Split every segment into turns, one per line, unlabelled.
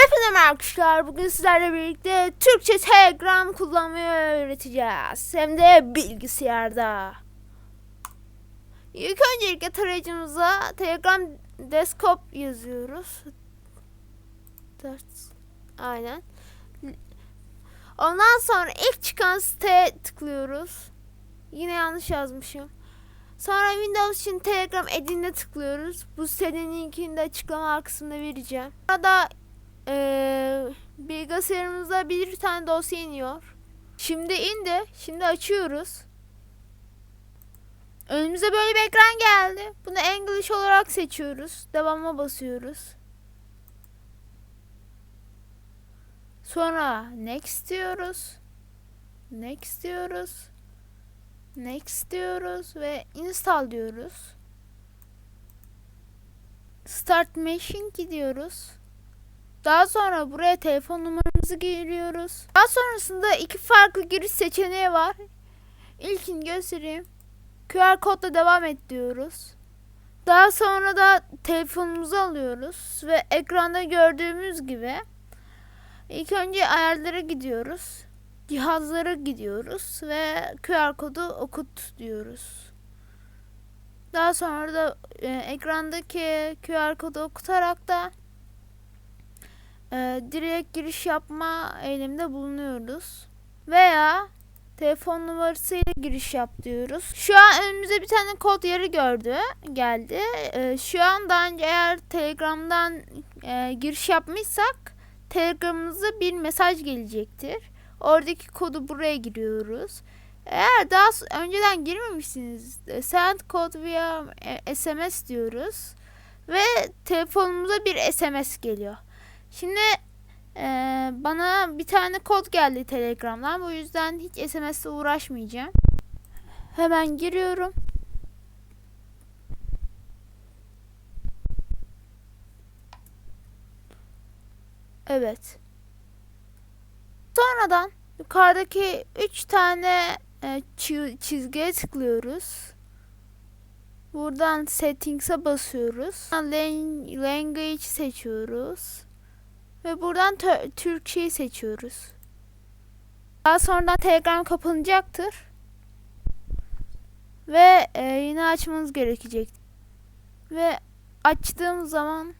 Hepinize merhaba arkadaşlar. Bugün sizlerle birlikte Türkçe Telegram kullanmayı öğreteceğiz. Hem de bilgisayarda. İlk öncelikle tarayıcımıza Telegram Desktop yazıyoruz. Aynen. Ondan sonra ilk çıkan siteye tıklıyoruz. Yine yanlış yazmışım. Sonra Windows için Telegram Edin'e tıklıyoruz. Bu sitenin linkini de açıklama kısmında vereceğim. Burada ee, bilgisayarımızda bir tane dosya iniyor. Şimdi indi. Şimdi açıyoruz. Önümüze böyle bir ekran geldi. Bunu English olarak seçiyoruz. Devama basıyoruz. Sonra next diyoruz. Next diyoruz. Next diyoruz ve install diyoruz. Start machine gidiyoruz. Daha sonra buraya telefon numaramızı giriyoruz. Daha sonrasında iki farklı giriş seçeneği var. İlkini göstereyim. QR kodla devam et diyoruz. Daha sonra da telefonumuzu alıyoruz ve ekranda gördüğümüz gibi ilk önce ayarlara gidiyoruz. Cihazlara gidiyoruz ve QR kodu okut diyoruz. Daha sonra da e, ekrandaki QR kodu okutarak da e, direkt giriş yapma eğilimde bulunuyoruz. Veya telefon numarasıyla giriş yap diyoruz. Şu an önümüze bir tane kod yeri gördü, geldi. E, şu an daha önce eğer Telegram'dan e, giriş yapmışsak Telegram'ımıza bir mesaj gelecektir. Oradaki kodu buraya giriyoruz. Eğer daha önceden girmemişsiniz, e, send kod via SMS diyoruz ve telefonumuza bir SMS geliyor. Şimdi eee, bana bir tane kod geldi Telegram'dan. Bu yüzden hiç SMS'le uğraşmayacağım. Hemen giriyorum. Evet. Sonradan yukarıdaki 3 tane e, çi- çizgiye tıklıyoruz. Buradan settings'e basıyoruz. Lan- Language seçiyoruz. Ve buradan Türkçeyi seçiyoruz. Daha sonradan Telegram kapanacaktır. Ve e, yine açmanız gerekecek. Ve açtığım zaman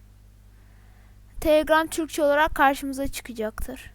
Telegram Türkçe olarak karşımıza çıkacaktır.